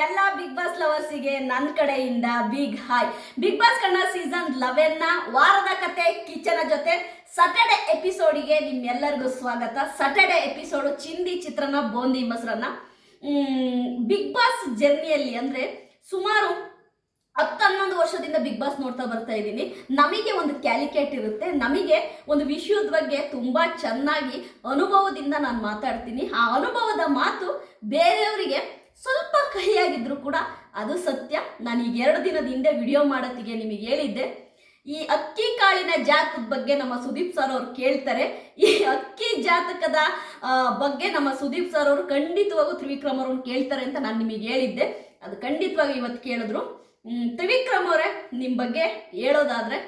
ಎಲ್ಲ big boss ಲವರ್ಸಿಗೆ ನನ್ನ ಕಡೆಯಿಂದ big hi big boss Kannada season ಲೆವೆನ್ನ ವಾರದ ಕತೆ ಕಿಚನ ಜೊತೆ ಸಟರ್ಡೆ ಎಪಿಸೋಡಿಗೆ ನಿಮ್ಮೆಲ್ಲರಿಗೂ ಸ್ವಾಗತ. ಸಟರ್ಡೆ ಎಪಿಸೋಡು ಚಿಂದಿ ಚಿತ್ರನ ಬೋಂದಿ ಮೊಸರನ್ನ. ಬಿಗ್ ಬಾಸ್ ಜರ್ನಿಯಲ್ಲಿ ಅಂದರೆ ಸುಮಾರು ಹತ್ತು ಹನ್ನೊಂದು ವರ್ಷದಿಂದ ಬಿಗ್ ಬಾಸ್ ನೋಡ್ತಾ ಬರ್ತಾ ಇದ್ದೀನಿ. ನಮಗೆ ಒಂದು ಕ್ಯಾಲಿಕೇಟ್ ಇರುತ್ತೆ. ನಮಗೆ ಒಂದು ವಿಷಯದ ಬಗ್ಗೆ ತುಂಬ ಚೆನ್ನಾಗಿ ಅನುಭವದಿಂದ ನಾನು ಮಾತಾಡ್ತೀನಿ. ಆ ಅನುಭವದ ಮಾತು ಬೇರೆಯವರಿಗೆ ಸ್ವಲ್ಪ ಕಹಿಯಾಗಿದ್ರು ಕೂಡ ಅದು ಸತ್ಯ. ನಾನು ಈಗ ಎರಡು ದಿನದ ಹಿಂದೆ ವಿಡಿಯೋ ಮಾಡೋತ್ತಿಗೆ ನಿಮಗೆ ಹೇಳಿದ್ದೆ. ಈ ಅಕ್ಕಿ ಕಾಳಿನ ಜಾತಕದ ಬಗ್ಗೆ ನಮ್ಮ ಸುದೀಪ್ ಸರ್ ಅವರು ಕೇಳ್ತಾರೆ. ಈ ಅಕ್ಕಿ ಜಾತಕದ ಬಗ್ಗೆ ನಮ್ಮ ಸುದೀಪ್ ಸರ್ ಅವರು ಖಂಡಿತವಾಗೂ ತ್ರಿವಿಕ್ರಮ್ ಅವ್ರನ್ನ ಕೇಳ್ತಾರೆ ಅಂತ ನಾನು ನಿಮಗೆ ಹೇಳಿದ್ದೆ. ಅದು ಖಂಡಿತವಾಗಿ ಇವತ್ತು ಕೇಳಿದ್ರು. ತ್ರಿವಿಕ್ರಮ್ ಅವರೇ ನಿಮ್ಮ ಬಗ್ಗೆ ಹೇಳೋದಾದರೆ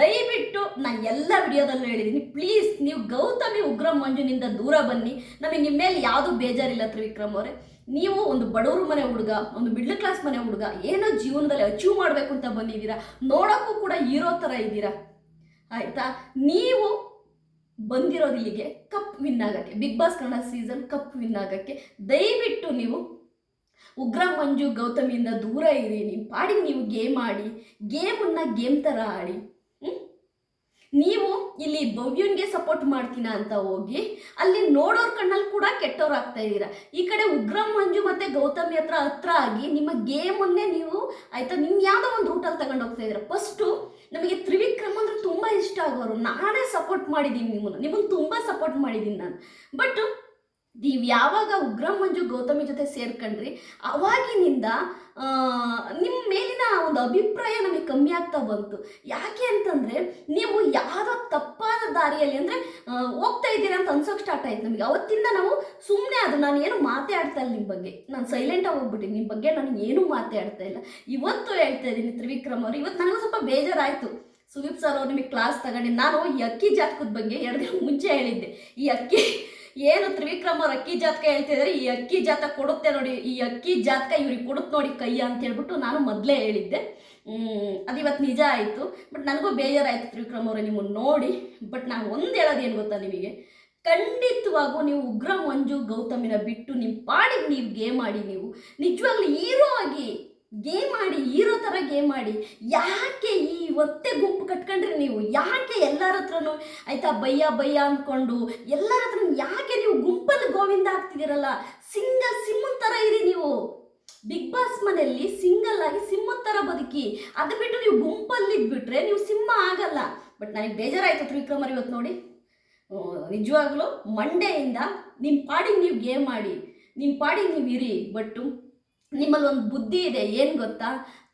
ದಯವಿಟ್ಟು ನಾನು ಎಲ್ಲ ವಿಡಿಯೋದಲ್ಲೂ ಹೇಳಿದ್ದೀನಿ ಪ್ಲೀಸ್ ನೀವು ಗೌತಮಿ ಉಗ್ರ ಮಂಜುನಿಂದ ದೂರ ಬನ್ನಿ. ನಮಗೆ ನಿಮ್ಮ ಮೇಲೆ ಯಾವುದೂ ಬೇಜಾರಿಲ್ಲ ತ್ರಿವಿಕ್ರಮ್ ಅವರೇ. ನೀವು ಒಂದು ಬಡವರು ಮನೆ ಹುಡುಗ, ಒಂದು ಮಿಡ್ಲ್ ಕ್ಲಾಸ್ ಮನೆ ಹುಡುಗ, ಏನೋ ಜೀವನದಲ್ಲಿ ಅಚೀವ್ ಮಾಡಬೇಕು ಅಂತ ಬಂದಿದ್ದೀರಾ? ನೋಡೋಕ್ಕೂ ಕೂಡ ಹೀರೋ ಥರ ಇದ್ದೀರಾ? ಆಯಿತಾ? ನೀವು ಬಂದಿರೋದು ಇಲ್ಲಿಗೆ ಕಪ್ ವಿನ್ ಆಗಕ್ಕೆ big boss Kannada season cup win ಆಗಕ್ಕೆ. ದಯವಿಟ್ಟು ನೀವು ಉಗ್ರ ಮಂಜು ಗೌತಮಿಯಿಂದ ದೂರ ಇರಿ ನಿಮ್ಮ ಪಾಡಿಗೆ ನೀವು ಗೇಮ್ ಆಡಿ, ಗೇಮನ್ನ ಗೇಮ್ ಥರ ಆಡಿ? ನೀವು ಇಲ್ಲಿ ಭವ್ಯನ್ಗೆ ಸಪೋರ್ಟ್ ಮಾಡ್ತೀನ ಅಂತ ಹೋಗಿ, ಅಲ್ಲಿ ನೋಡೋರ್ ಕಣ್ಣಲ್ಲಿ ಕೂಡ ಕೆಟ್ಟವ್ರು ಆಗ್ತಾ ಇದ್ದೀರಾ? ಈ ಕಡೆ ಉಗ್ರ, ಮಂಜು ಮತ್ತೆ ಗೌತಮಿ ಹತ್ರ ಹತ್ರ ಆಗಿ ನಿಮ್ಮ ಗೇಮನ್ನೇ ನೀವು, ಆಯ್ತಾ? ನಿಮ್ ಯಾವುದೋ ಒಂದು ರೂಟಲ್ಲಿ ತಗೊಂಡು ಹೋಗ್ತಾ ಇದ್ದೀರಾ? ಫಸ್ಟು ನಮಗೆ ತ್ರಿವಿಕ್ರಮ್ ಅಂದ್ರೆ ತುಂಬ ಇಷ್ಟ ಆಗೋರು. ನಾನೇ ಸಪೋರ್ಟ್ ಮಾಡಿದ್ದೀನಿ ನಿಮ್ಮನ್ನು. ನಿಮ್ಮನ್ನು ತುಂಬ ಸಪೋರ್ಟ್ ಮಾಡಿದ್ದೀನಿ ನಾನು. ಬಟ್ ನೀವು ಯಾವಾಗ ಉಗ್ರ ಮಂಜು ಗೌತಮಿ ಜೊತೆ ಸೇರ್ಕೊಂಡ್ರಿ, ಅವಾಗಿನಿಂದ ನಿಮ್ಮ ಮೇಲಿನ ಒಂದು ಅಭಿಪ್ರಾಯ ನಮಗೆ ಕಮ್ಮಿ ಆಗ್ತಾ ಬಂತು. ಯಾಕೆ ಅಂತಂದರೆ, ನೀವು ಯಾವುದೋ ತಪ್ಪಾದ ದಾರಿಯಲ್ಲಿ ಅಂದರೆ ಹೋಗ್ತಾ ಇದ್ದೀರಾ ಅಂತ ಅನ್ಸೋಕೆ ಸ್ಟಾರ್ಟ್ ಆಯ್ತು ನಮಗೆ. ಅವತ್ತಿಂದ ನಾವು ಸುಮ್ಮನೆ ಅದು ನಾನು ಏನು ಮಾತಾಡ್ತಾ ಇಲ್ಲ ನಿಮ್ಮ ಬಗ್ಗೆ. ನಾನು ಸೈಲೆಂಟಾಗಿ ಹೋಗ್ಬಿಟ್ಟಿನಿ. ನಿಮ್ಮ ಬಗ್ಗೆ ನಾನು ಏನು ಮಾತಾಡ್ತಾ ಇಲ್ಲ. ಇವತ್ತು ಹೇಳ್ತಾ ಇದ್ದೀನಿ ತ್ರಿವಿಕ್ರಮ್ ಅವರು. ಇವತ್ತು ನನಗೂ ಸ್ವಲ್ಪ ಬೇಜಾರಾಯಿತು. ಸುದೀಪ್ ಸರ್ ಅವ್ರು ನಿಮಗೆ ಕ್ಲಾಸ್ ತಗೊಂಡು ನಾನು ಈ ಅಕ್ಕಿ ಜಾತಕದ ಬಗ್ಗೆ ಎರಡು ದಿನ ಮುಂಚೆ ಹೇಳಿದ್ದೆ. ಈ ಅಕ್ಕಿ ಏನು ತ್ರಿವಿಕ್ರಮ್ ಅವ್ರ ಅಕ್ಕಿ ಜಾತಕ ಹೇಳ್ತಿದ್ರೆ ಈ ಅಕ್ಕಿ ಜಾತಕ ಕೊಡುತ್ತೆ ನೋಡಿ, ಈ ಅಕ್ಕಿ ಜಾತಕ ಇವ್ರಿಗೆ ಕೊಡುತ್ತೆ ನೋಡಿ ಕೈ ಅಂತ ಹೇಳ್ಬಿಟ್ಟು ನಾನು ಮೊದಲೇ ಹೇಳಿದ್ದೆ. ಅದು ಇವತ್ತು ನಿಜ ಆಯಿತು. ಬಟ್ ನನಗೂ ಬೇಜಾರಾಯಿತು ತ್ರಿವಿಕ್ರಮ್ ಅವರು ನಿಮ್ಮನ್ನು ನೋಡಿ. ಬಟ್ ನಾನು ಒಂದು ಹೇಳೋದು ಏನು ಗೊತ್ತಾ ನಿಮಗೆ? ಖಂಡಿತವಾಗೂ ನೀವು ಉಗ್ರ ಮಂಜು ಗೌತಮಿನ ಬಿಟ್ಟು ನಿಮ್ಮ ಪಾಡಿಗೆ ನೀವು ಗೇಮ್ ಆಡಿ ನೀವು ನಿಜವಾಗ್ಲೂ ಹೀರೋ ಆಗಿ ಗೇಮ್ ಆಡಿ, ಹೀರೋ ಥರ ಗೇಮ್ ಆಡಿ, ಯಾಕೆ ಈ ಒತ್ತೆ ಗುಂಪು ಕಟ್ಕೊಂಡ್ರಿ ನೀವು? ಯಾಕೆ ಎಲ್ಲರ ಹತ್ರನು ಆಯ್ತಾ ಬಯ್ಯ ಬಯ್ಯ ಅಂದ್ಕೊಂಡು ಎಲ್ಲರ ಹತ್ರ ಯಾಕೆ ನೀವು ಗುಂಪಲ್ಲಿ ಗೋವಿಂದ ಆಗ್ತಿದ್ದೀರಲ್ಲ? ಸಿಂಗಲ್ ಸಿಮ್ಮನ್ ಥರ ಇರಿ ನೀವು. ಬಿಗ್ ಬಾಸ್ ಮನೆಯಲ್ಲಿ ಸಿಂಗಲ್ ಆಗಿ ಸಿಂಹದ ಥರ ಬದುಕಿ, ಅದು ಬಿಟ್ಟು ನೀವು ಗುಂಪಲ್ಲಿ ಇದ್ಬಿಟ್ರೆ ನೀವು ಸಿಂಹ ಆಗಲ್ಲ. ಬಟ್ ನನಗೆ ಬೇಜಾರಾಯಿತು ತ್ರಿವಿಕ್ರಮರ್ ಇವತ್ತು ನೋಡಿ. ನಿಜವಾಗ್ಲೂ ಮಂಡೆಯಿಂದ ನಿಮ್ಮ ಪಾಡಿಗೆ ನೀವು ಗೇಮ್ ಮಾಡಿ ನಿಮ್ಮ ಪಾಡಿಗೆ ನೀವು ಇರಿ ಬಟ್ಟು ನಿಮ್ಮಲ್ಲಿ ಒಂದು ಬುದ್ಧಿ ಇದೆ, ಏನು ಗೊತ್ತಾ?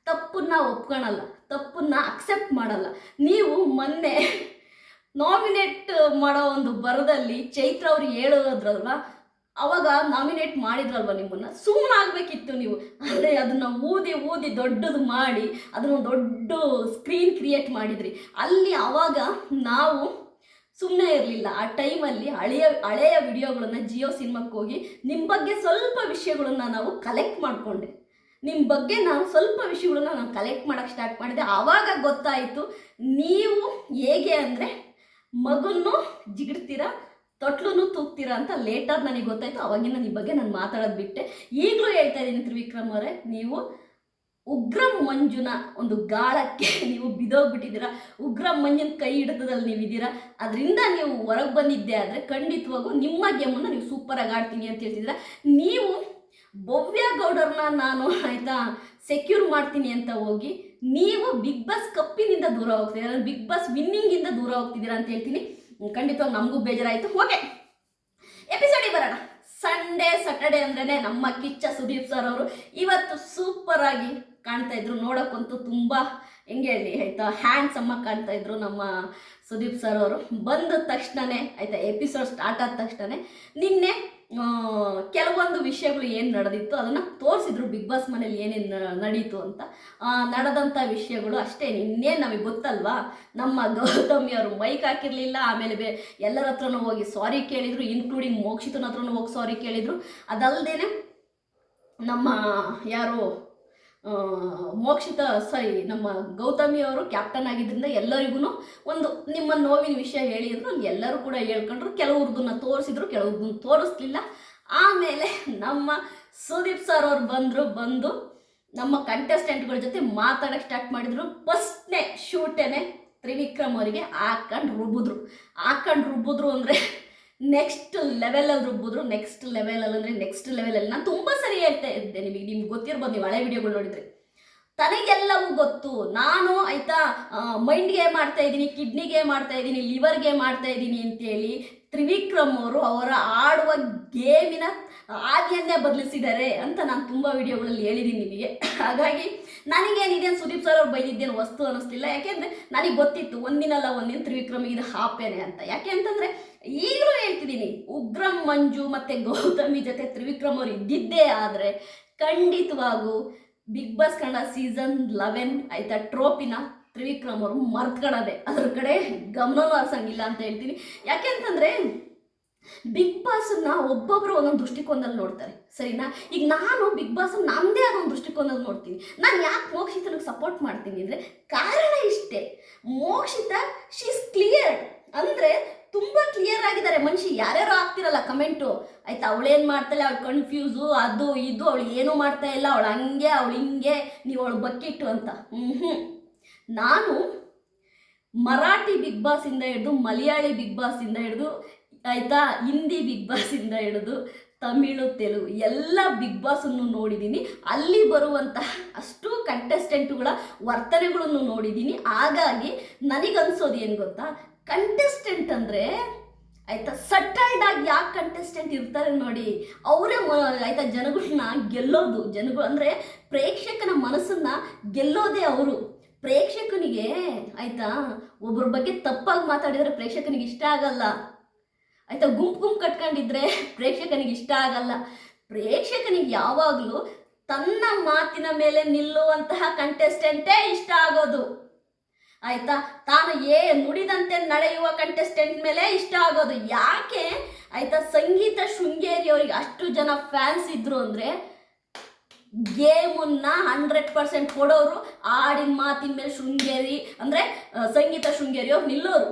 ತಪ್ಪನ್ನ ಒಪ್ಕೊಳಲ್ಲ, ತಪ್ಪನ್ನ ಅಕ್ಸೆಪ್ಟ್ ಮಾಡಲ್ಲ. ನೀವು ಮೊನ್ನೆ ನಾಮಿನೇಟ್ ಮಾಡೋ ಒಂದು ಬರದಲ್ಲಿ ಚೈತ್ರ ಅವ್ರು ಹೇಳೋದ್ರಲ್ವ? ಅವಾಗ ನಾಮಿನೇಟ್ ಮಾಡಿದ್ರಲ್ವ ನಿಮ್ಮನ್ನ? ಸುಮ್ಮನೆ ಆಗಬೇಕಿತ್ತು ನೀವು. ಅಂದರೆ ಅದನ್ನ ಊದಿ ಊದಿ ದೊಡ್ಡದು ಮಾಡಿ, ಅದನ್ನು ದೊಡ್ಡ ಸ್ಕ್ರೀನ್ ಕ್ರಿಯೇಟ್ ಮಾಡಿದ್ರಿ. ಅಲ್ಲಿ ಅವಾಗ ನಾವು ಸುಮ್ಮನೆ ಇರಲಿಲ್ಲ. ಆ ಟೈಮಲ್ಲಿ ಹಳೆಯ ಹಳೆಯ ವಿಡಿಯೋಗಳನ್ನು ಜಿಯೋ ಸಿನಿಮಾಕ್ಕೆ ಹೋಗಿ ನಿಮ್ಮ ಬಗ್ಗೆ ಸ್ವಲ್ಪ ವಿಷಯಗಳನ್ನು ನಾವು ಕಲೆಕ್ಟ್ ಮಾಡಿಕೊಂಡೆ. ನಿಮ್ಮ ಬಗ್ಗೆ ನಾನು ಸ್ವಲ್ಪ ವಿಷಯಗಳನ್ನ ನಾನು ಕಲೆಕ್ಟ್ ಮಾಡೋಕೆ ಸ್ಟಾರ್ಟ್ ಮಾಡಿದೆ. ಆವಾಗ ಗೊತ್ತಾಯಿತು ನೀವು ಹೇಗೆ ಅಂದರೆ ಮಗನ್ನು ಜಿಗಿಡ್ತೀರಾ ತೊಟ್ಲೂ ತೂಗ್ತೀರಾ ಅಂತ ಲೇಟಾಗಿ ನನಗೆ ಗೊತ್ತಾಯಿತು. ಅವಾಗಿನ ನಿಮ್ಮ ಬಗ್ಗೆ ನಾನು ಮಾತಾಡೋದು ಬಿಟ್ಟೆ. ಈಗಲೂ ಹೇಳ್ತಾ ಇದ್ದೀನಿ ತ್ರಿವಿಕ್ರಮ್ ಅವರೇ, ನೀವು ಉಗ್ರ ಮಂಜುನ ಒಂದು ಗಾಳಕ್ಕೆ ನೀವು ಬಿದೋಗ್ಬಿಟ್ಟಿದ್ದೀರಾ. ಉಗ್ರ ಮಂಜಿನ ಕೈ ಹಿಡಿತದಲ್ಲಿ ನೀವಿದ್ದೀರಾ. ಅದರಿಂದ ನೀವು ಹೊರಗೆ ಬಂದಿದ್ದೆ ಆದರೆ ಖಂಡಿತವಾಗೂ ನಿಮ್ಮ ಗೇಮನ್ನು ನೀವು ಸೂಪರಾಗಿ ಆಡ್ತೀನಿ ಅಂತ ಹೇಳ್ತಿದ್ದೀರಾ. ನೀವು ಭವ್ಯ ಗೌಡರ್ನ ನಾನು ಆಯಿತಾ ಸೆಕ್ಯೂರ್ ಮಾಡ್ತೀನಿ ಅಂತ ಹೋಗಿ ನೀವು ಬಿಗ್ ಬಾಸ್ ಕಪ್ಪಿನಿಂದ ದೂರ ಹೋಗ್ತಿದ್ದೀರಾ ಬಿಗ್ ಬಾಸ್ ವಿನ್ನಿಂಗಿಂದ ದೂರ ಹೋಗ್ತಿದ್ದೀರಾ ಅಂತ ಹೇಳ್ತೀನಿ. ಖಂಡಿತವಾಗಿ ನಮಗೂ ಬೇಜಾರಾಯಿತು. ಓಕೆ ಎಪಿಸೋಡಿಗೆ ಬರೋಣ. ಸಂಡೇ ಸಟರ್ಡೆ ಅಂದ್ರೇ ನಮ್ಮ ಕಿಚ್ಚ ಸುದೀಪ್ ಸರ್ ಅವರು. ಇವತ್ತು ಸೂಪರ್ ಆಗಿ ಕಾಣ್ತಾ ಇದ್ರು, ನೋಡೋಕ್ಕಂತೂ ತುಂಬ ಹೆಂಗೆ ಹೇಳಿ ಆಯ್ತಾ ಹ್ಯಾಂಡ್ಸ್ ಆಗಿ ಕಾಣ್ತಾ ಇದ್ರು ನಮ್ಮ ಸುದೀಪ್ ಸರ್ ಅವರು. ಬಂದ ತಕ್ಷಣನೇ, ಆಯ್ತಾ ಎಪಿಸೋಡ್ ಸ್ಟಾರ್ಟ್ ಆದ ತಕ್ಷಣನೇ, ನಿನ್ನೆ ಕೆಲವೊಂದು ವಿಷಯಗಳು ಏನು ನಡೆದಿತ್ತು, ಅದನ್ನು ತೋರಿಸಿದ್ರು ಬಿಗ್ ಬಾಸ್ ಮನೇಲಿ ಏನೇನು ನಡೀತು ಅಂತ. ನಡೆದಂಥ ವಿಷಯಗಳು ಅಷ್ಟೇ, ಇನ್ನೇನು ನಮಗೆ ಗೊತ್ತಲ್ವಾ? ನಮ್ಮ ಗೌತಮಿ ಅವರು ಮೈಕ್ ಹಾಕಿರಲಿಲ್ಲ, ಆಮೇಲೆ ಬೇ, ಎಲ್ಲರ ಹತ್ರನೂ ಹೋಗಿ ಸಾರಿ ಕೇಳಿದರು ಇನ್ಕ್ಲೂಡಿಂಗ್ ಮೋಕ್ಷಿತನ ಹತ್ರನೂ ಹೋಗಿ ಸಾರಿ ಕೇಳಿದರು. ಅದಲ್ಲದೆ ನಮ್ಮ ಯಾರು ಮೋಕ್ಷಿತ ಸಾರಿ ನಮ್ಮ ಗೌತಮಿ ಅವರು ಕ್ಯಾಪ್ಟನ್ ಆಗಿದ್ದರಿಂದ ಎಲ್ಲರಿಗೂ ಒಂದು ನಿಮ್ಮ ನೋವಿನ ವಿಷಯ ಹೇಳಿದ್ರು ಎಲ್ಲರೂ ಕೂಡ ಹೇಳ್ಕೊಂಡ್ರು. ಕೆಲವ್ರದನ್ನ ತೋರಿಸಿದ್ರು ಕೆಲವ್ರದನ್ನ ತೋರಿಸ್ಲಿಲ್ಲ. ಆಮೇಲೆ ನಮ್ಮ ಸುದೀಪ್ ಸರ್ ಅವ್ರು ಬಂದರು, ಬಂದು ನಮ್ಮ ಕಂಟೆಸ್ಟೆಂಟ್ಗಳ ಜೊತೆ ಮಾತಾಡಕ್ಕೆ ಸ್ಟಾರ್ಟ್ ಮಾಡಿದ್ರು. ಫಸ್ಟ್ನೇ ಶೂಟೇನೆ ತ್ರಿವಿಕ್ರಮ್ ಅವರಿಗೆ ಹಾಕೊಂಡು ರುಬ್ಬಿದ್ರು. ಹಾಕೊಂಡು ರುಬ್ಬಿದ್ರು ಅಂದರೆ ನೆಕ್ಸ್ಟ್ ಲೆವೆಲಲ್ಲಿ ರುಬ್ಬಿದ್ರು ನೆಕ್ಸ್ಟ್ ಲೆವೆಲಲ್ಲಿ ಅಂದರೆ ನೆಕ್ಸ್ಟ್ ಲೆವೆಲಲ್ಲಿ ನಾನು ತುಂಬ ಸರಿ ಹೇಳ್ತಾ ಇದ್ದೆ ನಿಮಗೆ, ನಿಮ್ಗೆ ಗೊತ್ತಿರ್ಬೋದು, ನೀವು ಹಳೆ ವಿಡಿಯೋಗಳು ನೋಡಿದ್ರೆ. ತನಗೆಲ್ಲವೂ ಗೊತ್ತು. ನಾನು ಆಯ್ತಾ ಮೈಂಡ್ಗೆ ಮಾಡ್ತಾ ಇದ್ದೀನಿ ಕಿಡ್ನಿಗೆ ಮಾಡ್ತಾ ಇದ್ದೀನಿ ಲಿವರ್ಗೆ ಮಾಡ್ತಾ ಇದ್ದೀನಿ ಅಂತೇಳಿ ತ್ರಿವಿಕ್ರಮ್ ಅವರು ಅವರ ಆಡುವ ಗೇಮಿನ ಹಾದಿಯನ್ನೇ ಬದಲಿಸಿದ್ದಾರೆ ಅಂತ ನಾನು ತುಂಬ ವಿಡಿಯೋಗಳಲ್ಲಿ ಹೇಳಿದ್ದೀನಿ ನಿಮಗೆ. ಹಾಗಾಗಿ ನನಗೇನಿದೆ ಸುದೀಪ್ ಸರ್ ಅವ್ರು ಬೈದಿದ್ದೇನು ವಸ್ತು ಅನ್ನಿಸ್ತಿಲ್ಲ. ಯಾಕೆಂದರೆ ನನಗೆ ಗೊತ್ತಿತ್ತು, ಒಂದಿನಲ್ಲ ಒಂದಿನ ತ್ರಿವಿಕ್ರಮ್ ಇದು ಹಾಪೇನೆ ಅಂತ. ಯಾಕೆ ಅಂತಂದರೆ ಈಗಲೂ ಹೇಳ್ತಿದ್ದೀನಿ ಉಗ್ರಂ ಮಂಜು ಮತ್ತು ಗೌತಮಿ ಜೊತೆ ತ್ರಿವಿಕ್ರಮ್ ಅವರು ಇದ್ದಿದ್ದೇ ಆದರೆ ಖಂಡಿತವಾಗೂ big boss Kannada season eleven ಆಯ್ತಾ ಟ್ರೋಪಿನ ತ್ರಿವಿಕ್ರಮ್ ಅವರು ಮರ್ತ್ಕೊಳ್ಳೋದೆ ಅದ್ರ ಕಡೆ ಗಮನವೂ ಹರ್ಸಂಗಿಲ್ಲ ಅಂತ ಹೇಳ್ತೀನಿ. ಯಾಕೆಂತಂದರೆ ಬಿಗ್ ಬಾಸನ್ನ ಒಬ್ಬೊಬ್ರು ಒಂದೊಂದು ದೃಷ್ಟಿಕೋನದಲ್ಲಿ ನೋಡ್ತಾರೆ, ಸರಿನಾ? ಈಗ ನಾನು ಬಿಗ್ ಬಾಸ್ ನಮ್ಮದೇ ಆದ ಒಂದು ದೃಷ್ಟಿಕೋನದಲ್ಲಿ ನೋಡ್ತೀನಿ. ನಾನು ಯಾಕೆ ಮೋಕ್ಷಿತನಿಗೆ ಸಪೋರ್ಟ್ ಮಾಡ್ತೀನಿ ಅಂದರೆ, ಕಾರಣ ಇಷ್ಟೇ. ಮೋಕ್ಷಿತ ಶೀಸ್ ಕ್ಲಿಯರ್ ಅಂದರೆ, ತುಂಬ ಕ್ಲಿಯರ್ ಆಗಿದ್ದಾರೆ ಮನುಷ್ಯ ಯಾರ್ಯಾರೋ ಆಗ್ತಿರಲ್ಲ ಕಮೆಂಟು ಆಯ್ತಾ ಅವಳೇನು ಮಾಡ್ತಾಳೆ? ಅವಳು ಕನ್ಫ್ಯೂಸು ಅದು, ಇದು, ಅವಳು ಏನೂ ಮಾಡ್ತಾ ಇಲ್ಲ. ಅವಳು ಹಂಗೆ, ಅವಳು ಹಿಂಗೆ. ನೀವು ಅವಳು ಬಕ್ಕಿಟ್ಟು ಅಂತ. ಹ್ಞೂ ನಾನು ಮರಾಠಿ ಬಿಗ್ ಬಾಸಿಂದ ಹಿಡಿದು ಮಲಯಾಳಿ ಬಿಗ್ ಬಾಸಿಂದ ಹಿಡಿದು ಆಯಿತಾ? ಹಿಂದಿ ಬಿಗ್ ಬಾಸಿಂದ ಹಿಡಿದು ತಮಿಳು, ತೆಲುಗು ಎಲ್ಲ ಬಿಗ್ ಬಾಸನ್ನು ನೋಡಿದ್ದೀನಿ ಅಲ್ಲಿ ಬರುವಂತಹ ಅಷ್ಟು ಕಂಟೆಸ್ಟೆಂಟ್ಗಳ ವರ್ತನೆಗಳನ್ನು ನೋಡಿದ್ದೀನಿ ಹಾಗಾಗಿ ನನಗನ್ಸೋದು ಏನು ಗೊತ್ತಾ? ಕಂಟೆಸ್ಟೆಂಟ್ ಅಂದರೆ ಆಯ್ತಾ ಸಟಲ್ಡ್ ಆಗಿ ಯಾಕೆ ಕಂಟೆಸ್ಟೆಂಟ್ ಇರ್ತಾರೆ ನೋಡಿ. ಅವರೇ ಆಯಿತಾ ಜನಗಳನ್ನ ಗೆಲ್ಲೋದು. ಜನಗಳು ಅಂದರೆ ಪ್ರೇಕ್ಷಕನ ಮನಸ್ಸನ್ನು ಗೆಲ್ಲೋದೇ ಅವರು. ಪ್ರೇಕ್ಷಕನಿಗೆ ಆಯ್ತಾ ಒಬ್ಬರ ಬಗ್ಗೆ ತಪ್ಪಾಗಿ ಮಾತಾಡಿದರೆ ಪ್ರೇಕ್ಷಕನಿಗೆ ಇಷ್ಟ ಆಗಲ್ಲ. ಆಯ್ತಾ, ಗುಂಪು ಗುಂಪು ಕಟ್ಕೊಂಡಿದ್ರೆ ಪ್ರೇಕ್ಷಕನಿಗೆ ಇಷ್ಟ ಆಗಲ್ಲ. ಪ್ರೇಕ್ಷಕನಿಗೆ ಯಾವಾಗಲೂ ತನ್ನ ಮಾತಿನ ಮೇಲೆ ನಿಲ್ಲುವಂತಹ ಕಂಟೆಸ್ಟೆಂಟೇ ಇಷ್ಟ ಆಗೋದು. ಆಯ್ತಾ, ತಾನು ಏ ನುಡಿದಂತೆ ನಡೆಯುವ ಕಂಟೆಸ್ಟೆಂಟ್ ಮೇಲೆ ಇಷ್ಟ ಆಗೋದು. ಯಾಕೆ? ಆಯ್ತಾ, ಸಂಗೀತ ಶೃಂಗೇರಿ ಅವರಿಗೆ ಅಷ್ಟು ಜನ ಫ್ಯಾನ್ಸ್ ಇದ್ರು ಅಂದರೆ ಗೇಮನ್ನ ಹಂಡ್ರೆಡ್ ಪರ್ಸೆಂಟ್ ಕೊಡೋರು, ಆಡಿನ ಮಾತಿನ ಮೇಲೆ ಶೃಂಗೇರಿ ಅಂದರೆ ಸಂಗೀತ ಶೃಂಗೇರಿ ಅವ್ರು ನಿಲ್ಲೋರು.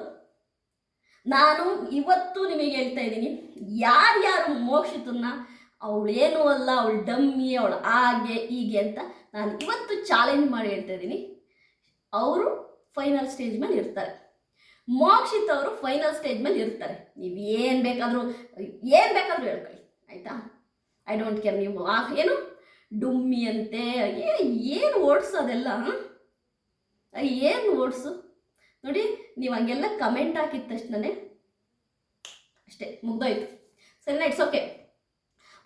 ನಾನು ಇವತ್ತು ನಿಮಗೆ ಹೇಳ್ತಾ ಇದ್ದೀನಿ ಯಾರ್ಯಾರು ಮೋಕ್ಷಿತನ್ನ ಅವಳೇನು ಅಲ್ಲ, ಅವಳು ಡಮ್ಮಿ, ಅವಳು ಹಾಗೆ ಹೀಗೆ ಅಂತ ನಾನು ಇವತ್ತು ಚಾಲೆಂಜ್ ಮಾಡಿ ಹೇಳ್ತಾ ಇದ್ದೀನಿ. ಅವರು ಫೈನಲ್ ಸ್ಟೇಜ್ ಮೇಲೆ ಇರ್ತಾರೆ. ಮೋಕ್ಷಿತ್ ಅವರು ಫೈನಲ್ ಸ್ಟೇಜ್ ಮೇಲೆ ಇರ್ತಾರೆ. ನೀವು ಏನು ಬೇಕಾದರೂ ಏನು ಬೇಕಾದರೂ ಹೇಳ್ಕೊಳ್ಳಿ, ಆಯಿತಾ? ಐ ಡೋಂಟ್ ಕೇರ್ ನೀವು, ಆ, ಏನು? ಡುಮ್ಮಿ ಅಂತೆ ಏನು ಓಡಿಸು ಅದೆಲ್ಲ ಏನು ಓಡಿಸು? ನೋಡಿ ನೀವು ಹಂಗೆಲ್ಲ ಕಮೆಂಟ್ ಹಾಕಿದ ತಕ್ಷಣನೇ ಅಷ್ಟೇ, ಮುಗ್ದೋಯ್ತು. ಸರಿನಾ ಇಟ್ಸ್ ಓಕೆ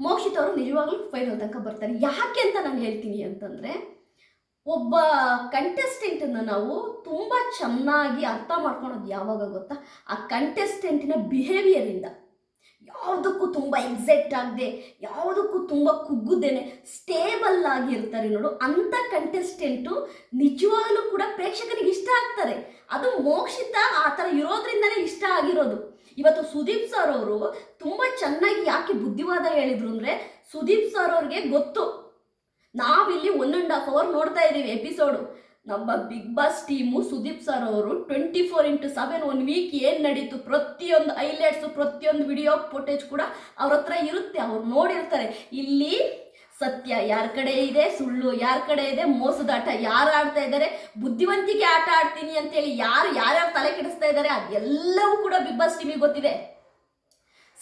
ಮೋಕ್ಷಿತ್ ಅವರು ನಿಜವಾಗ್ಲೂ ಫೈನಲ್ ತನಕ ಬರ್ತಾರೆ. ಯಾಕೆ ಅಂತ ನಾನು ಹೇಳ್ತೀನಿ ಅಂತಂದರೆ, ಒಬ್ಬ ಕಂಟೆಸ್ಟೆಂಟನ್ನು ನಾವು ತುಂಬ ಚೆನ್ನಾಗಿ ಅರ್ಥ ಮಾಡ್ಕೊಳೋದು ಯಾವಾಗ ಗೊತ್ತಾ? ಆ ಕಂಟೆಸ್ಟೆಂಟಿನ ಬಿಹೇವಿಯರಿಂದ ಯಾವುದಕ್ಕೂ ತುಂಬ ಎಕ್ಸೆಕ್ಟ್ ಆಗದೆ, ಯಾವುದಕ್ಕೂ ತುಂಬ ಕುಗ್ಗುದೇನೆ ಸ್ಟೇಬಲ್ ಆಗಿರ್ತಾರೆ ನೋಡು. ಅಂಥ ಕಂಟೆಸ್ಟೆಂಟು ನಿಜವಾಗ್ಲೂ ಕೂಡ ಪ್ರೇಕ್ಷಕರಿಗೆ ಇಷ್ಟ ಆಗ್ತಾರೆ. ಅದು ಮೋಕ್ಷಿತ ಆ ಥರ ಇರೋದ್ರಿಂದನೇ ಇಷ್ಟ ಆಗಿರೋದು. ಇವತ್ತು ಸುದೀಪ್ ಸರ್ ಅವರು ತುಂಬ ಚೆನ್ನಾಗಿ ಯಾಕೆ ಬುದ್ಧಿವಾದ ಹೇಳಿದ್ರು ಅಂದರೆ, ಸುದೀಪ್ ಸರ್ ಅವ್ರಿಗೆ ಗೊತ್ತು. ನಾವಿಲ್ಲಿ ಒನ್ ಆ್ಯಂಡ್ ಹಾಫ್ ಅವರ್ ನೋಡ್ತಾ ಇದ್ದೀವಿ ಎಪಿಸೋಡು ನಮ್ಮ big boss team Sudeep sir ಅವರು twenty four into seven one week ಏನು ನಡೀತು ಪ್ರತಿಯೊಂದು ಹೈಲೈಟ್ಸು ಪ್ರತಿಯೊಂದು ವಿಡಿಯೋ ಫೋಟೇಜ್ ಕೂಡ ಅವ್ರ ಹತ್ರ ಇರುತ್ತೆ, ಅವ್ರು ನೋಡಿರ್ತಾರೆ. ಇಲ್ಲಿ ಸತ್ಯ ಯಾರ ಕಡೆ ಇದೆ, ಸುಳ್ಳು ಯಾರ ಕಡೆ ಇದೆ ಮೋಸದಾಟ ಯಾರು ಆಡ್ತಾ ಇದ್ದಾರೆ ಬುದ್ಧಿವಂತಿಕೆ ಆಟ ಆಡ್ತೀನಿ ಅಂತೇಳಿ ಯಾರು ಯಾರ್ಯಾರು ತಲೆ ಕೆಡಿಸ್ತಾ ಇದ್ದಾರೆ ಅದೆಲ್ಲವೂ ಕೂಡ ಬಿಗ್ ಬಾಸ್ ಟೀಮಿಗೆ ಗೊತ್ತಿದೆ.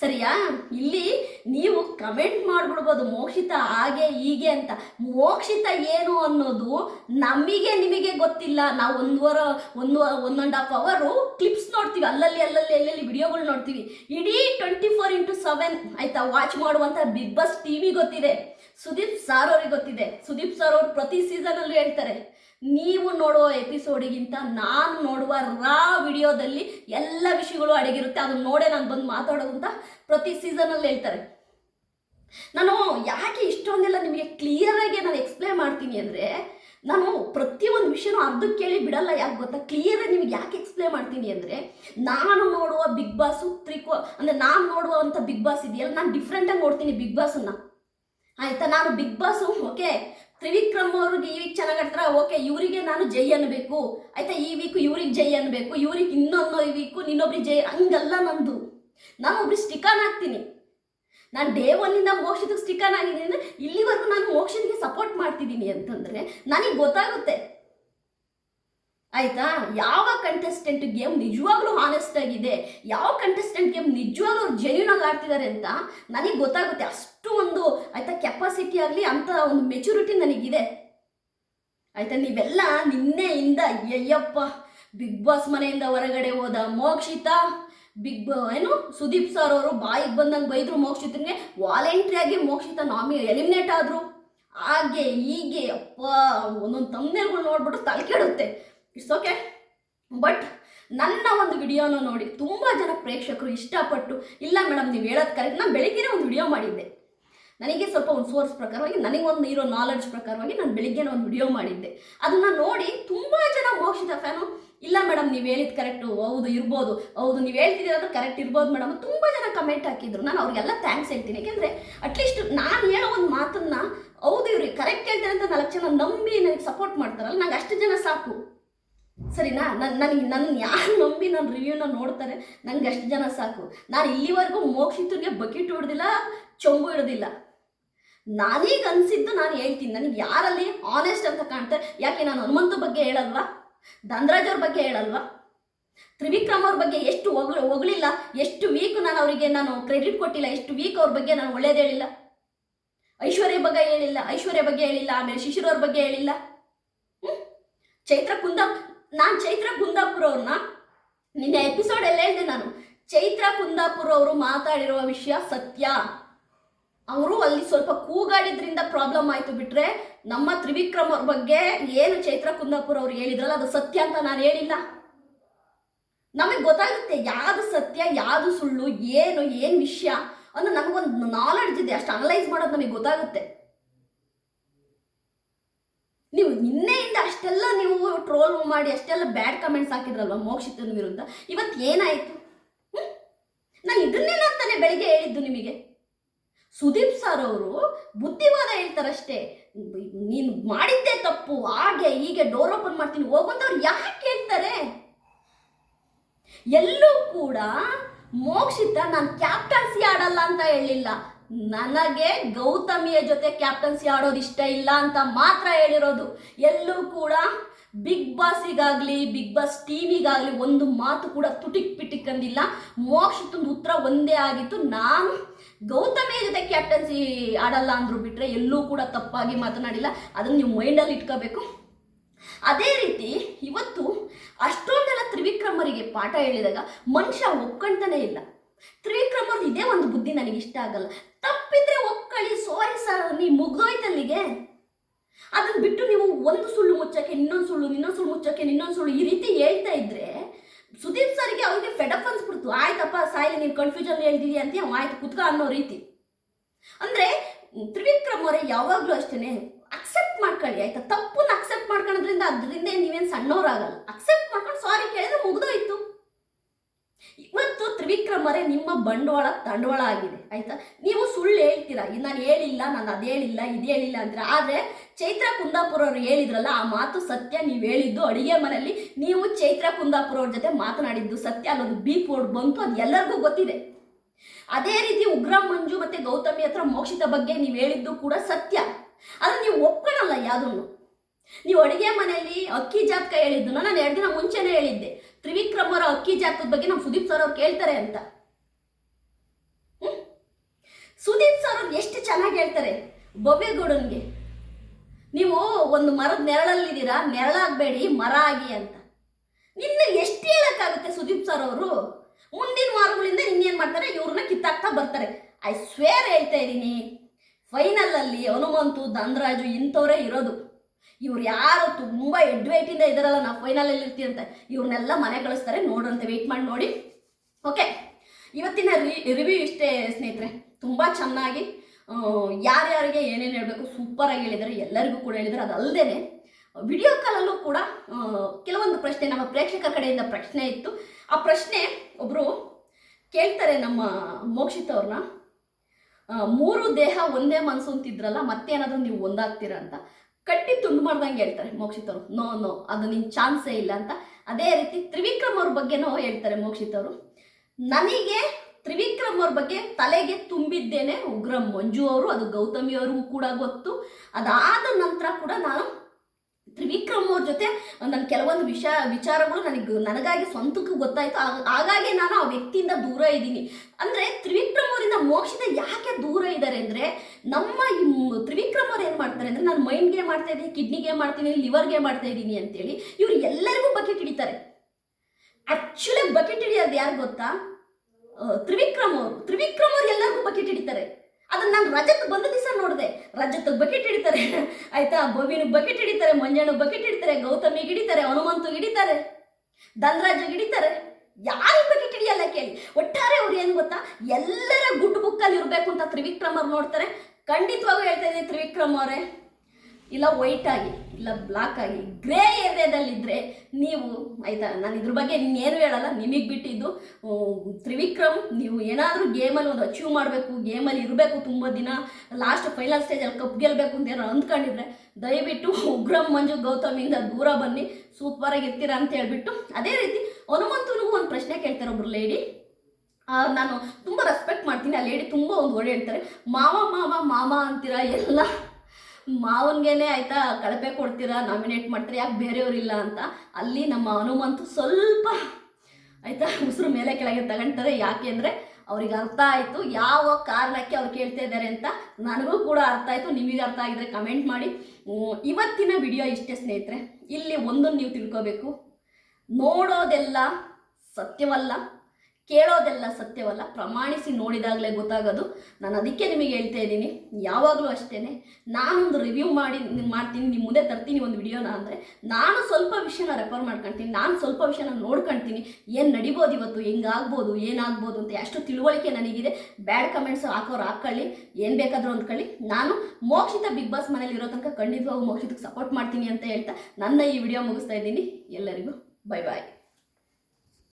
ಸರಿಯಾ? ಇಲ್ಲಿ ನೀವು ಕಮೆಂಟ್ ಮಾಡ್ಬಿಡ್ಬೋದು, ಮೋಕ್ಷಿತ ಹಾಗೆ ಹೀಗೆ ಅಂತ. ಮೋಕ್ಷಿತ ಏನು ಅನ್ನೋದು ನಮಗೆ ನಿಮಗೆ ಗೊತ್ತಿಲ್ಲ. ನಾವು ಒಂದುವರ, ಒಂದು ಒನ್ ಹಾಫ್ ಅವರು ಕ್ಲಿಪ್ಸ್ ನೋಡ್ತೀವಿ. ಅಲ್ಲಲ್ಲಿ ಅಲ್ಲಲ್ಲಿ ಎಲ್ಲೆಲ್ಲಿ ವಿಡಿಯೋಗಳು ನೋಡ್ತೀವಿ. ಇಡೀ ಟ್ವೆಂಟಿ ಫೋರ್ ಇಂಟು ಸೆವೆನ್ ಆಯ್ತಾ ವಾಚ್ ಮಾಡುವಂಥ ಬಿಗ್ ಬಾಸ್ ಟಿ ವಿ ಗೊತ್ತಿದೆ. ಸುದೀಪ್ ಸಾರ್ ಅವ್ರಿಗೆ ಗೊತ್ತಿದೆ. ಸುದೀಪ್ ಸರ್ ಅವ್ರು ಪ್ರತಿ ಸೀಸನಲ್ಲೂ ಹೇಳ್ತಾರೆ. ನೀವು ನೋಡುವ ಎಪಿಸೋಡಿಗಿಂತ ನಾನು ನೋಡುವ ರಾ ವಿಡಿಯೋದಲ್ಲಿ ಎಲ್ಲ ವಿಷಯಗಳು ಅಡಗಿರುತ್ತೆ. ಅದನ್ನ ನೋಡೇ ನಾನು ಬಂದು ಮಾತಾಡೋದು ಅಂತ ಪ್ರತಿ ಸೀಸನಲ್ಲಿ ಹೇಳ್ತಾರೆ. ನಾನು ಯಾಕೆ ಇಷ್ಟೊಂದೆಲ್ಲ ನಿಮಗೆ ಕ್ಲಿಯರಾಗಿ ನಾನು ಎಕ್ಸ್ಪ್ಲೇನ್ ಮಾಡ್ತೀನಿ ಅಂದರೆ, ನಾನು ಪ್ರತಿಯೊಂದು ವಿಷಯನೂ ಅರ್ಧಕ್ಕೆ ಕೇಳಿ ಬಿಡಲ್ಲ ಯಾಕೆ ಗೊತ್ತಾ? ಕ್ಲಿಯರಾಗಿ ನಿಮಗೆ ಯಾಕೆ ಎಕ್ಸ್ಪ್ಲೇನ್ ಮಾಡ್ತೀನಿ ಅಂದರೆ, ನಾನು ನೋಡುವ ಬಿಗ್ ಬಾಸು ತ್ರಿಕೋ, ಅಂದರೆ ನಾನು ನೋಡುವಂಥ ಬಿಗ್ ಬಾಸ್ ಇದೆಯಲ್ಲ, ನಾನು ಡಿಫ್ರೆಂಟಾಗಿ ನೋಡ್ತೀನಿ ಬಿಗ್ ಬಾಸನ್ನು ಆಯಿತಾ? ನಾನು ಬಿಗ್ ಬಾಸು ಓಕೆ ತ್ರಿವಿಕ್ರಮ್ ಅವ್ರಿಗೆ ಈ ವೀಕ್ ಚೆನ್ನಾಗಿ ಆಡ್ತಾರ? ಓಕೆ ಇವರಿಗೆ ನಾನು ಜೈ ಅನ್ಬೇಕು. ಆಯ್ತಾ, ಈ ವೀಕು ಇವ್ರಿಗೆ ಜೈ ಅನ್ಬೇಕು. ಇವ್ರಿಗೆ ಇನ್ನೊಂದು ಈ ವೀಕು ನಿನ್ನೊಬ್ರಿಗೆ ಜೈ ಹಂಗಲ್ಲ ನಂದು. ನಾನು ಒಬ್ರಿಗೆ ಸ್ಟಿಕಾನ್ ಹಾಕ್ತೀನಿ. ನಾನು ಡೇ ಒನ್ನಿಂದ ಮೋಕ್ಷದಕ್ಕೆ ಸ್ಟಿಕನ್ ಆಗಿದ್ದೀನಿ ಅಂದರೆ ಇಲ್ಲಿವರೆಗೂ ನಾನು ಮೋಕ್ಷನಿಗೆ ಸಪೋರ್ಟ್ ಮಾಡ್ತಿದ್ದೀನಿ ಅಂತಂದರೆ ನನಗೆ ಗೊತ್ತಾಗುತ್ತೆ. ಆಯ್ತಾ? ಯಾವ ಕಂಟೆಸ್ಟೆಂಟ್ ಗೇಮ್ ನಿಜವಾಗ್ಲೂ ಹಾನೆಸ್ಟ್ ಆಗಿದೆ? ಯಾವ ಕಂಟೆಸ್ಟೆಂಟ್ ಗೇಮ್ ನಿಜವಾಗ್ಲೂ ಜೆನ್ಯೂನ್ ಆಗಿ ಆಡ್ತಿದ್ದಾರೆ ಅಂತ ನನಗೆ ಗೊತ್ತಾಗುತ್ತೆ. ಅಷ್ಟು ಒಂದು, ಆಯ್ತಾ ಕೆಪಾಸಿಟಿ ಆಗಲಿ ಅಂತ ಒಂದು ಮೆಚುರಿಟಿ ನನಗಿದೆ. ಆಯ್ತಾ, ನೀವೆಲ್ಲ ನಿನ್ನೆಯಿಂದ ಅಯ್ಯಪ್ಪ ಬಿಗ್ ಬಾಸ್ ಮನೆಯಿಂದ ಹೊರಗಡೆ ಹೋದ ಮೋಕ್ಷಿತ, ಬಿಗ್ ಬಾ, ಏನು, ಸುದೀಪ್ ಸರ್ ಅವರು ಬಾಯಿಗೆ ಬಂದಂಗೆ ಬೈದ್ರು ಮೋಕ್ಷಿತನಿಗೆ ವಾಲೆಂಟ್ರಿಯಾಗಿ ಮೋಕ್ಷಿತ ನಾಮಿ ಎಲಿಮಿನೇಟ್ ಆದರು. ಹಾಗೆ ಹೀಗೆ, ಅಪ್ಪ, ಒಂದೊಂದು ತಮ್ಮನೆಗಳು ನೋಡ್ಬಿಟ್ಟು ತಲೆ ಕೆಡುತ್ತೆ ಇಟ್ಸ್ ಓಕೆ ಬಟ್ ನನ್ನ ಒಂದು ವಿಡಿಯೋನ ನೋಡಿ ತುಂಬ ಜನ ಪ್ರೇಕ್ಷಕರು ಇಷ್ಟಪಟ್ಟು, ಇಲ್ಲ ಮೇಡಮ್ ನೀವು ಹೇಳೋದು ಕರೆಕ್ಟ್ ನಾನು ಬೆಳಿಗ್ಗೆನೇ ಒಂದು ವಿಡಿಯೋ ಮಾಡಿದ್ದೆ. ನನಗೆ ಸ್ವಲ್ಪ ಒಂದು ಸೋರ್ಸ್ ಪ್ರಕಾರವಾಗಿ, ನನಗೆ ಒಂದು ಇರೋ ನಾಲೆಡ್ಜ್ ಪ್ರಕಾರವಾಗಿ ನಾನು ಬೆಳಿಗ್ಗೆನೇ ಒಂದು ವಿಡಿಯೋ ಮಾಡಿದ್ದೆ. ಅದನ್ನು ನೋಡಿ ತುಂಬ ಜನ ಮೋಕ್ಷಿತ ಫ್ಯಾನು ಇಲ್ಲ ಮೇಡಮ್ ನೀವು ಹೇಳಿದ ಕರೆಕ್ಟು ಹೌದು ಇರ್ಬೋದು, ಹೌದು ನೀವು ಹೇಳ್ತಿದ್ದೀರ ಕರೆಕ್ಟ್ ಇರ್ಬೋದು ಮೇಡಮ್ ತುಂಬ ಜನ ಕಮೆಂಟ್ ಹಾಕಿದ್ರು. ನಾನು ಅವ್ರಿಗೆಲ್ಲ ಥ್ಯಾಂಕ್ಸ್ ಹೇಳ್ತೀನಿ. ಯಾಕೆಂದರೆ ಅಟ್ಲೀಸ್ಟ್ ನಾನು ಹೇಳೋ ಒಂದು ಮಾತನ್ನು, ಹೌದು ಇವ್ರಿಗೆ ಕರೆಕ್ಟ್ ಹೇಳ್ತೇನೆ ಅಂತ ನಾಲ್ಕು ಜನ ನಂಬಿ ನನಗೆ ಸಪೋರ್ಟ್ ಮಾಡ್ತಾರಲ್ಲ, ನಂಗೆ ಅಷ್ಟು ಜನ ಸಾಕು. ಸರಿನಾ? ನನ್ನ ನನಗೆ ನನ್ನ ಯಾರು ನಂಬಿ ನನ್ನ ರಿವ್ಯೂನ ನೋಡ್ತಾರೆ? ನನಗೆ ಅಷ್ಟು ಜನ ಸಾಕು. ನಾನು ಇಲ್ಲಿವರೆಗೂ ಮೋಕ್ಷಿತರಿಗೆ ಬಕೆಟ್ ಹೊಡೆದಿಲ್ಲ, ಚೊಂಬು ಹಿಡ್ದಿಲ್ಲ ನಾನೀಗ ಅನಿಸಿದ್ದು ನಾನು ಹೇಳ್ತೀನಿ. ನನಗೆ ಯಾರಲ್ಲಿ ಆನೆಸ್ಟ್ ಅಂತ ಕಾಣ್ತಾರೆ ಯಾಕೆ ನಾನು ಹನುಮಂತ ಬಗ್ಗೆ ಹೇಳಲ್ವಾ? ಧನ್ರಾಜ್ ಅವ್ರ ಬಗ್ಗೆ ಹೇಳಲ್ವಾ? ತ್ರಿವಿಕ್ರಮ್ ಅವ್ರ ಬಗ್ಗೆ ಎಷ್ಟು ಹೊಗಳ ಹೊಗಳಿಲ್ಲ ಎಷ್ಟು ವೀಕ್ ನಾನು ಅವರಿಗೆ ನಾನು ಕ್ರೆಡಿಟ್ ಕೊಟ್ಟಿಲ್ಲ? ಎಷ್ಟು ವೀಕ್ ಅವ್ರ ಬಗ್ಗೆ ನಾನು ಒಳ್ಳೇದು ಹೇಳಿಲ್ಲ? ಐಶ್ವರ್ಯ ಬಗ್ಗೆ ಹೇಳಿಲ್ಲ, ಐಶ್ವರ್ಯ ಬಗ್ಗೆ ಹೇಳಿಲ್ಲ, ಆಮೇಲೆ ಶಿಶಿರವ್ರ ಬಗ್ಗೆ ಹೇಳಿಲ್ಲ? ಚೈತ್ರ ಕುಂದ ನಾನು ಚೈತ್ರ ಕುಂದಾಪುರ ಅವ್ರನ್ನ ನಿನ್ನೆ ಎಪಿಸೋಡ್ ಎಲ್ಲ ಹೇಳಿದೆ ನಾನು, ಚೈತ್ರ ಕುಂದಾಪುರ ಅವರು ಮಾತಾಡಿರುವ ವಿಷಯ ಸತ್ಯ. ಅವರು ಅಲ್ಲಿ ಸ್ವಲ್ಪ ಕೂಗಾಡಿದ್ರಿಂದ ಪ್ರಾಬ್ಲಮ್ ಆಯಿತು ಬಿಟ್ರೆ ನಮ್ಮ ತ್ರಿವಿಕ್ರಮ್ ಅವ್ರ ಬಗ್ಗೆ ಏನು ಚೈತ್ರ ಕುಂದಾಪುರ ಅವ್ರು ಹೇಳಿದ್ರಲ್ಲ ಅದು ಸತ್ಯ ಅಂತ ನಾನು ಹೇಳಿಲ್ಲ. ನಮಗೆ ಗೊತ್ತಾಗುತ್ತೆ ಯಾವುದು ಸತ್ಯ, ಯಾವುದು ಸುಳ್ಳು, ಏನು ಏನು ವಿಷಯ ಅನ್ನೋ ನಮಗೊಂದು ನಾಲೆಡ್ಜ್ ಇದೆ. ಅಷ್ಟು ಅನಲೈಸ್ ಮಾಡೋದು ನಮಗೆ ಗೊತ್ತಾಗುತ್ತೆ. ನೀವು ನಿನ್ನೆಯಿಂದ ಅಷ್ಟೆಲ್ಲ ನೀವು ಟ್ರೋಲ್ ಮಾಡಿ ಅಷ್ಟೆಲ್ಲ ಬ್ಯಾಡ್ ಕಮೆಂಟ್ಸ್ ಹಾಕಿದ್ರಲ್ವ ಮೋಕ್ಷಿತನ ವಿರುದ್ಧ? ಇವತ್ತು ಏನಾಯಿತು? ನಾನು ಇದನ್ನೇ ನಾನು ತಾನೇ ಬೆಳಿಗ್ಗೆ ಹೇಳಿದ್ದು ನಿಮಗೆ. ಸುದೀಪ್ ಸರ್ ಅವರು ಬುದ್ಧಿವಾದ ಹೇಳ್ತಾರಷ್ಟೇ. ನೀನು ಮಾಡಿದ್ದೇ ತಪ್ಪು, ಹಾಗೆ ಹೀಗೆ ಡೋರ್ ಓಪನ್ ಮಾಡ್ತೀನಿ, ಹೋಗುವಂತವ್ರು ಯಾಕೆ ಹೇಳ್ತಾರೆ? ಎಲ್ಲೂ ಕೂಡ ಮೋಕ್ಷಿತ ನಾನು ಕ್ಯಾಪ್ಟನ್ಸಿ ಆಡಲ್ಲ ಅಂತ ಹೇಳಿಲ್ಲ ನನಗೆ ಗೌತಮಿಯ ಜೊತೆ ಕ್ಯಾಪ್ಟನ್ಸಿ ಆಡೋದು ಇಷ್ಟ ಇಲ್ಲ ಅಂತ ಮಾತ್ರ ಹೇಳಿರೋದು. ಎಲ್ಲೂ ಕೂಡ ಬಿಗ್ ಬಾಸಿಗಾಗಲಿ ಬಿಗ್ ಬಾಸ್ ಟೀಮಿಗಾಗಲಿ ಒಂದು ಮಾತು ಕೂಡ ತುಟಿಕ್ ಪಿಟಿಕ್ ಅಂದಿಲ್ಲ. ಮೋಕ್ಷಿತಂದು ಉತ್ತರ ಒಂದೇ ಆಗಿತ್ತು. ನಾನು ಗೌತಮಿಯ ಜೊತೆ ಕ್ಯಾಪ್ಟನ್ಸಿ ಆಡಲ್ಲ ಅಂದ್ರು ಬಿಟ್ರೆ ಎಲ್ಲೂ ಕೂಡ ತಪ್ಪಾಗಿ ಮಾತನಾಡಿಲ್ಲ. ಅದನ್ನು ನೀವು ಮೈಂಡಲ್ಲಿ ಇಟ್ಕೋಬೇಕು. ಅದೇ ರೀತಿ ಇವತ್ತು ಅಷ್ಟೊಂದೆಲ್ಲ ತ್ರಿವಿಕ್ರಮರಿಗೆ ಪಾಠ ಹೇಳಿದಾಗ ಮನುಷ್ಯ ಒಪ್ಕೊಂತಾನೆ ಇಲ್ಲ. ತ್ರಿವಿಕ್ರಮರ್ ಇದೇ ಒಂದು ಬುದ್ಧಿ ನನಗೆ ಇಷ್ಟ ಆಗಲ್ಲ. ತಪ್ಪಿದ್ರೆ ಒಕ್ಕಳಿ ಸಾರಿ ಸರ್ ನೀ ಮುಗ್ದೋಯ್ತಲ್ಲಿಗೆ? ಅದನ್ನ ಬಿಟ್ಟು ನೀವು ಒಂದು ಸುಳ್ಳು ಮುಚ್ಚಕ್ಕೆ, ಇನ್ನೊಂದು ಸುಳ್ಳು ಇನ್ನೊಂದು ಸುಳ್ಳು ಮುಚ್ಚಕ್ಕೆ, ಇನ್ನೊಂದು ಸುಳ್ಳು ಈ ರೀತಿ ಹೇಳ್ತಾ ಇದ್ರೆ ಸುದೀಪ್ ಸರ್ಗೆ ಅವ್ರಿಗೆ ಫೆಡಪ್ ಅನ್ಸ್ಬಿಡ್ತು. ಆಯ್ತಪ್ಪ, ಸಾಯಿಲಿ, ನೀನು ಕನ್ಫ್ಯೂಷನ್ ಹೇಳ್ತೀವಿ ಅಂತ ಆಯ್ತು ಕುತ್ಕ ಅನ್ನೋ ರೀತಿ. ಅಂದ್ರೆ, ತ್ರಿವಿಕ್ರಮ್ ಅವರೇ ಯಾವಾಗಲೂ ಅಷ್ಟೇ ಅಕ್ಸೆಪ್ಟ್ ಮಾಡ್ಕೊಳ್ಳಿ, ಆಯ್ತಾ? ತಪ್ಪನ್ನ ಅಕ್ಸೆಪ್ಟ್ ಮಾಡ್ಕೊಳ್ಳೋದ್ರಿಂದ ಅದರಿಂದ ನೀವೇನು ಸಣ್ಣವರಾಗಲ್ಲ. ಅಕ್ಸೆಪ್ಟ್ ಮಾಡ್ಕೊಂಡು ಸಾರಿ ಕೇಳಿದ್ರೆ ಮುಗ್ದೋಯ್ತು. ತ್ರಿವಿಕ್ರಮ್ ನಿಮ್ಮ ಬಂಡವಾಳ ತಂಡವಾಳ ಆಗಿದೆ, ಆಯ್ತಾ? ನೀವು ಸುಳ್ಳು ಹೇಳ್ತೀರಾ? ಇದು ನಾನು ಹೇಳಿಲ್ಲ, ನಾನು ಅದು ಹೇಳಿಲ್ಲ, ಇದು ಹೇಳಿಲ್ಲ ಅಂತೀರಾ? ಆದರೆ ಚೈತ್ರ ಕುಂದಾಪುರ ಅವರು ಹೇಳಿದ್ರಲ್ಲ, ಆ ಮಾತು ಸತ್ಯ, ನೀವು ಹೇಳಿದ್ದು ಅಡಿಗೆ ಮನೆಯಲ್ಲಿ ನೀವು ಚೈತ್ರ ಕುಂದಾಪುರ ಅವ್ರ ಜೊತೆ ಮಾತನಾಡಿದ್ದು ಸತ್ಯ ಅನ್ನೋದು ಬಿ ಫೋರ್ಡ್ ಬಂತು, ಅದು ಎಲ್ಲರಿಗೂ ಗೊತ್ತಿದೆ. ಅದೇ ರೀತಿ ಉಗ್ರ ಮಂಜು ಮತ್ತೆ ಗೌತಮಿ ಹತ್ರ ಮೋಕ್ಷಿತ ಬಗ್ಗೆ ನೀವು ಹೇಳಿದ್ದು ಕೂಡ ಸತ್ಯ. ಅದನ್ನ ನೀವು ಒಪ್ಕೊಳಲ್ಲ ಯಾವುದನ್ನು? ನೀವು ಅಡುಗೆ ಮನೆಯಲ್ಲಿ ಅಕ್ಕಿ ಜಾತಕ ಹೇಳಿದ್ದು ನಾನು ಎರಡು ದಿನ ಮುಂಚೆನೇ ಹೇಳಿದ್ದೆ. ತ್ರಿವಿಕ್ರಮ್ ಅವರ ಅಕ್ಕಿ ಜಾತಕದ ಬಗ್ಗೆ ನಮ್ಮ ಸುದೀಪ್ ಸರ್ ಅವ್ರು ಕೇಳ್ತಾರೆ ಅಂತ? ಸುದೀಪ್ ಸರ್ ಅವ್ರು ಎಷ್ಟು ಚೆನ್ನಾಗಿ ಹೇಳ್ತಾರೆ. ಬೊಬ್ಬೆಗೌಡನ್ಗೆ ನೀವು ಒಂದು ಮರದ ನೆರಳಲ್ಲಿದ್ದೀರಾ ನೆರಳಾಗಬೇಡಿ ಮರ ಆಗಿ ಅಂತ. ನಿನ್ನ ಎಷ್ಟು ಹೇಳಕ್ಕಾಗುತ್ತೆ ಸುದೀಪ್ ಸರ್ ಅವರು? ಮುಂದಿನ ವಾರಗಳಿಂದ ಇನ್ನೇನು ಮಾಡ್ತಾರೆ? ಇವ್ರನ್ನ ಕಿತ್ತಾಕ್ತಾ ಬರ್ತಾರೆ. ಐ ಸ್ವೇರ್ ಹೇಳ್ತಾ ಇದ್ದೀನಿ ಫೈನಲಲ್ಲಿ ಹನುಮಂತು, ಧನರಾಜು ಇಂಥವರೇ ಇರೋದು. ಇವ್ರು ಯಾರು ತುಂಬ ಎಡ್ವೇಟಿಂದ ಇದಾರಲ್ಲ, ನಾವು ಫೈನಲಲ್ಲಿ ಅಂತ. ಇವ್ರನ್ನೆಲ್ಲ ಮನೆ ಕಳಿಸ್ತಾರೆ ನೋಡ್ರಂತೆ ವೆಯ್ಟ್ ಮಾಡಿ ನೋಡಿ. ಓಕೆ ಇವತ್ತಿನ ರಿವ್ಯೂ ಇಷ್ಟೇ ಸ್ನೇಹಿತರೆ. ತುಂಬ ಚೆನ್ನಾಗಿ ಯಾರ್ಯಾರಿಗೆ ಏನೇನು ಹೇಳಬೇಕು ಸೂಪರಾಗಿ ಹೇಳಿದ್ದಾರೆ, ಎಲ್ಲರಿಗೂ ಕೂಡ ಹೇಳಿದ್ದಾರೆ. ಅದಲ್ಲದೆ ವಿಡಿಯೋ ಕಾಲಲ್ಲೂ ಕೂಡ ಕೆಲವೊಂದು ಪ್ರಶ್ನೆ, ನಮ್ಮ ಪ್ರೇಕ್ಷಕರ ಕಡೆಯಿಂದ ಪ್ರಶ್ನೆ ಇತ್ತು. ಆ ಪ್ರಶ್ನೆ ಒಬ್ಬರು ಕೇಳ್ತಾರೆ ನಮ್ಮ ಮೋಕ್ಷಿತ್ ಅವ್ರನ್ನ. ಮೂರು ದೇಹ ಒಂದೇ ಮನಸ್ಸು ಅಂತಿದ್ರಲ್ಲ, ಮತ್ತೇನಾದ್ರೂ ನೀವು ಒಂದಾಗ್ತೀರಾ ಅಂತ. ಕಟ್ಟಿ ತುಂಡು ಮಾಡ್ದಂಗೆ ಹೇಳ್ತಾರೆ ಮೋಕ್ಷಿತ್ ಅವರು ನೋ ನೋ, ಅದು ನಿನ್ ಚಾನ್ಸೇ ಇಲ್ಲ ಅಂತ. ಅದೇ ರೀತಿ ತ್ರಿವಿಕ್ರಮ್ ಅವ್ರ ಬಗ್ಗೆನೂ ಹೇಳ್ತಾರೆ ಮೋಕ್ಷಿತ್ ಅವರು ನನಗೆ ತ್ರಿವಿಕ್ರಮ್ ಅವ್ರ ಬಗ್ಗೆ ತಲೆಗೆ ತುಂಬಿದ್ದೇನೆ ಉಗ್ರ ಮಂಜು ಅವರು, ಅದು ಗೌತಮಿ ಅವ್ರಿಗೂ ಕೂಡ ಗೊತ್ತು. ಅದಾದ ನಂತರ ಕೂಡ ನಾನು ತ್ರಿವಿಕ್ರಮ್ ಅವ್ರ ಜೊತೆ ನನ್ನ ಕೆಲವೊಂದು ವಿಷ, ವಿಚಾರಗಳು ನನಗೆ, ನನಗಾಗಿ ಸ್ವಂತಕ್ಕೂ ಗೊತ್ತಾಯಿತು. ಹಾಗಾಗಿ ನಾನು ಆ ವ್ಯಕ್ತಿಯಿಂದ ದೂರ ಇದ್ದೀನಿ. ಅಂದ್ರೆ ತ್ರಿವಿಕ್ರಮ್ ಅವರಿಂದ ಮೋಕ್ಷಿತ ಯಾಕೆ ದೂರ ಇದ್ದಾರೆ ಅಂದ್ರೆ, ನಮ್ಮ ಈ ತ್ರಿವಿಕ್ರಮ್ ಅವ್ರು ಏನ್ ಮಾಡ್ತಾರೆ ಅಂದ್ರೆ, ನಾನು ಮೈಂಡ್ಗೆ ಮಾಡ್ತಾ ಇದ್ದೀನಿ, ಕಿಡ್ನಿಗೆ ಮಾಡ್ತೀನಿ ಲಿವರ್ಗೆ ಮಾಡ್ತಾ ಇದ್ದೀನಿ ಅಂತೇಳಿ ಇವರು ಎಲ್ಲರಿಗೂ ಬಕೆಟ್ ಹಿಡಿತಾರೆ. ಆ್ಯಕ್ಚುಲಿ ಬಕೆಟ್ ಹಿಡಿಯೋದು ಯಾರು ಗೊತ್ತಾ? ತ್ರಿವಿಕ್ರಮ್ ಅವರು. ತ್ರಿವಿಕ್ರಮ್ ಅವ್ರು ಎಲ್ಲರಿಗೂ ಬಕೆಟ್ ಹಿಡಿತಾರೆ. ಅದನ್ನ ನಾನು ರಜತ್ ಬಂದ ದಿವಸ ನೋಡಿದೆ. ರಜತ್ ಬಕೆಟ್ ಹಿಡಿತಾರೆ. ಆಯ್ತಾ? ಬವಿನ ಬಕೆಟ್ ಹಿಡಿತಾರೆ, ಮಂಜಣ್ಣ ಬಕೆಟ್ ಹಿಡಿತಾರೆ, ಗೌತಮಿಗೆ ಹಿಡಿತಾರೆ, ಹನುಮಂತು ಹಿಡಿತಾರೆ, ಧನರಾಜ ಹಿಡಿತಾರೆ. ಯಾರು ಬಕೆಟ್ ಹಿಡಿಯಲ್ಲ ಕೇಳಿ? ಒಟ್ಟಾರೆ ಅವ್ರು ಏನು ಗೊತ್ತಾ? ಎಲ್ಲರ ಗುಡ್ ಬುಕ್ಕಲ್ಲಿ ಇರಬೇಕು ಅಂತ ತ್ರಿವಿಕ್ರಮ್ ಅವ್ರು ನೋಡ್ತಾರೆ. ಖಂಡಿತವಾಗೂ ಹೇಳ್ತಾ ಇದ್ದೀನಿ ತ್ರಿವಿಕ್ರಮ್ ಅವರೇ. ಇಲ್ಲ ವೈಟ್ ಆಗಿ, ಇಲ್ಲ ಬ್ಲಾಕ್ ಆಗಿ ಗ್ರೇ ಏರಿಯಾದಲ್ಲಿದ್ದರೆ ನೀವು, ಆಯಿತಾ? ನಾನು ಇದ್ರ ಬಗ್ಗೆ ಇನ್ನೇನು ಹೇಳಲ್ಲ, ನಿಮಗೆ ಬಿಟ್ಟಿದ್ದು ತ್ರಿವಿಕ್ರಮ್, ನೀವು ಏನಾದರೂ ಗೇಮಲ್ಲಿ ಒಂದು ಅಚೀವ್ ಮಾಡಬೇಕು ಗೇಮಲ್ಲಿ ಇರಬೇಕು ತುಂಬ ದಿನ ಲಾಸ್ಟ್ ಫೈನಲ್ ಸ್ಟೇಜಲ್ಲಿ ಕಪ್ ಗೆಲ್ಲಬೇಕು ಅಂತ ಏನೋ ಅಂದ್ಕೊಂಡಿದ್ರೆ, ದಯವಿಟ್ಟು ಉಗ್ರಂ ಮಂಜು ಗೌತಮಿಂದ ದೂರ ಬನ್ನಿ ಸೂಪರಾಗಿ ಇರ್ತೀರಾ ಅಂತ ಹೇಳ್ಬಿಟ್ಟು, ಅದೇ ರೀತಿ ಹನುಮಂತನಿಗೂ ಒಂದು ಪ್ರಶ್ನೆ ಕೇಳ್ತಾರೆ ಒಬ್ರು ಲೇಡಿ ನಾನು ತುಂಬ ರೆಸ್ಪೆಕ್ಟ್ ಮಾಡ್ತೀನಿ, ಆ ಲೇಡಿ ತುಂಬ ಒಂದು ಒಳ್ಳೆ ಹೇಳ್ತಾರೆ, ಮಾವ ಮಾವ, ಮಾಮ ಅಂತೀರಾ, ಎಲ್ಲ ಮಾವನ್ಗೇನೆ ಆಯ್ತಾ ಕಳಪೆ ಕೊಡ್ತೀರಾ ನಾಮಿನೇಟ್ ಮಾಡ್ತೀರಾ, ಯಾಕೆ ಬೇರೆಯವರಿಲ್ಲ ಅಂತ. ಅಲ್ಲಿ ನಮ್ಮ ಹನುಮಂತು ಸ್ವಲ್ಪ ಆಯ್ತಾ ಉಸಿರು ಮೇಲೆ ಕೆಳಗೆ ತಗೊಂತಾರೆ ಯಾಕೆ ಅಂದರೆ ಅವ್ರಿಗೆ ಅರ್ಥ ಆಯಿತು ಯಾವ ಕಾರಣಕ್ಕೆ ಅವ್ರು ಕೇಳ್ತಾ ಇದ್ದಾರೆ ಅಂತ ನನಗೂ ಕೂಡ ಅರ್ಥ ಆಯಿತು. ನಿಮಗೆ ಅರ್ಥ ಆಗಿದ್ರೆ ಕಮೆಂಟ್ ಮಾಡಿ. ಇವತ್ತಿನ ವಿಡಿಯೋ ಇಷ್ಟೇ ಸ್ನೇಹಿತರೆ. ಇಲ್ಲಿ ಒಂದನ್ನು ನೀವು ತಿಳ್ಕೋಬೇಕು. ನೋಡೋದೆಲ್ಲ ಸತ್ಯವಲ್ಲ. ಕೇಳೋದೆಲ್ಲ ಸತ್ಯವಲ್ಲ. ಪ್ರಮಾಣಿಸಿ ನೋಡಿದಾಗಲೇ ಗೊತ್ತಾಗೋದು. ನಾನು ಅದಕ್ಕೆ ನಿಮಗೆ ಹೇಳ್ತಾ ಇದ್ದೀನಿ. ಯಾವಾಗಲೂ ಅಷ್ಟೇ ನಾನೊಂದು ರಿವ್ಯೂ ಮಾಡಿ ಮಾಡ್ತೀನಿ ನಿಮ್ಮ ಮುಂದೆ ತರ್ತೀನಿ ಒಂದು ವಿಡಿಯೋನ ಅಂದರೆ ನಾನು ಸ್ವಲ್ಪ ವಿಷಯನ ರೆಫರ್ ಮಾಡ್ಕೊಳ್ತೀನಿ ನಾನು ಸ್ವಲ್ಪ ವಿಷಯನ ನೋಡ್ಕೊಳ್ತೀನಿ ಏನು ನಡಿಬೋದು ಇವತ್ತು, ಹೆಂಗಾಗ್ಬೋದು, ಏನಾಗ್ಬೋದು ಅಂತ ಅಷ್ಟು ತಿಳುವಳಿಕೆ ನನಗಿದೆ ಬ್ಯಾಡ್ ಕಮೆಂಟ್ಸ್ ಹಾಕೋರು ಹಾಕೊಳ್ಳಿ, ಏನು ಬೇಕಾದರೂ ಅಂದ್ಕೊಳ್ಳಿ. ನಾನು ಮೋಕ್ಷಿತ ಬಿಗ್ ಬಾಸ್ ಮನೇಲಿ ಇರೋ ತನಕ ಖಂಡಿತವಾಗೂ ಮೋಕ್ಷಿತಕ್ಕೆ ಸಪೋರ್ಟ್ ಮಾಡ್ತೀನಿ ಅಂತ ಹೇಳ್ತಾ ನನ್ನ ಈ ವಿಡಿಯೋ ಮುಗಿಸ್ತಾ ಇದ್ದೀನಿ. ಎಲ್ಲರಿಗೂ ಬೈ ಬಾಯ್